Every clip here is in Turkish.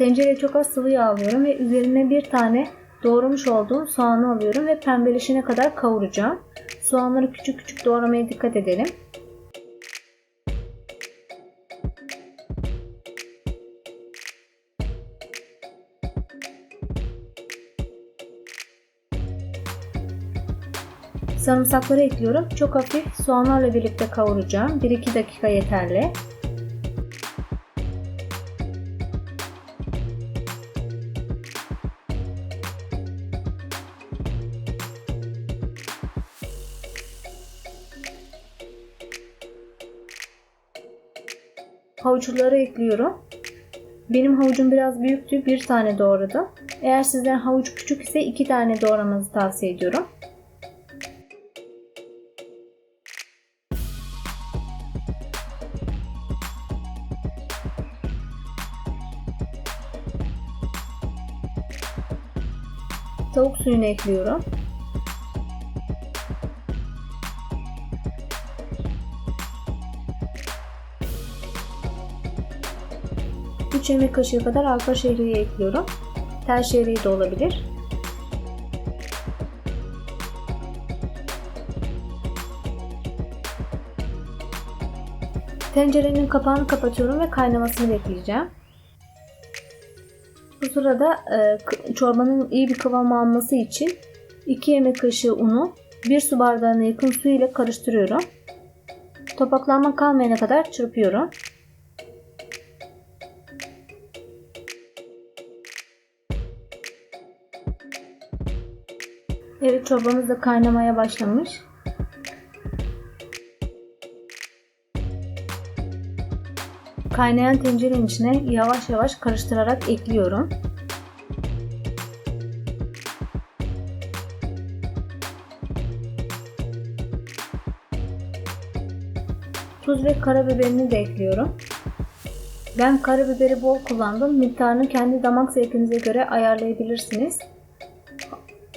Tencereye çok az sıvı yağ alıyorum ve üzerine bir tane doğramış olduğum soğanı alıyorum ve pembeleşene kadar kavuracağım. Soğanları küçük küçük doğramaya dikkat edelim. Sarımsakları ekliyorum. Çok hafif soğanlarla birlikte kavuracağım. 1-2 dakika yeterli. Havuçları ekliyorum. Benim havucum biraz büyüktü. Bir tane doğradım. Eğer sizden havuç küçük ise iki tane doğramanızı tavsiye ediyorum. Tavuk suyunu ekliyorum. Üç yemek kaşığı kadar arpa şehriye ekliyorum. Tel şehriye de olabilir. Tencerenin kapağını kapatıyorum ve kaynamasını bekleyeceğim. Bu sırada e, çorbanın iyi bir kıvam alması için 2 yemek kaşığı unu 1 su bardağına yakın su ile karıştırıyorum. Topaklanma kalmayana kadar çırpıyorum. Evet çorbamız da kaynamaya başlamış. Kaynayan tencerenin içine yavaş yavaş karıştırarak ekliyorum. Tuz ve karabiberini de ekliyorum. Ben karabiberi bol kullandım. Miktarını kendi damak zevkinize göre ayarlayabilirsiniz.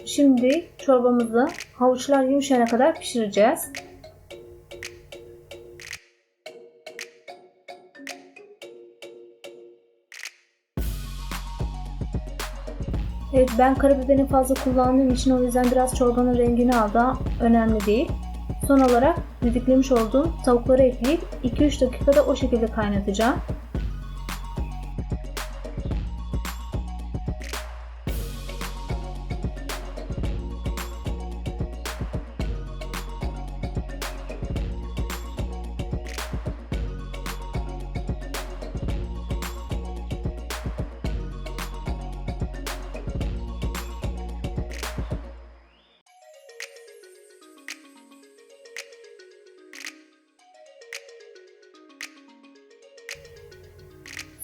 Şimdi çorbamızı havuçlar yumuşayana kadar pişireceğiz. Evet ben karabiberini fazla kullandığım için o yüzden biraz çorbanın rengini aldı. Önemli değil. Son olarak didiklemiş olduğum tavukları ekleyip 2-3 dakikada o şekilde kaynatacağım.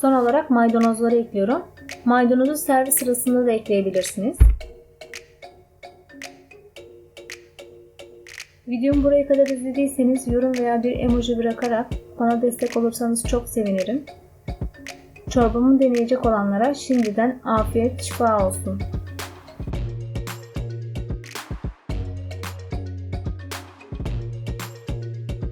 Son olarak maydanozları ekliyorum. Maydanozu servis sırasında da ekleyebilirsiniz. Videomu buraya kadar izlediyseniz yorum veya bir emoji bırakarak bana destek olursanız çok sevinirim. Çorbamı deneyecek olanlara şimdiden afiyet şifa olsun.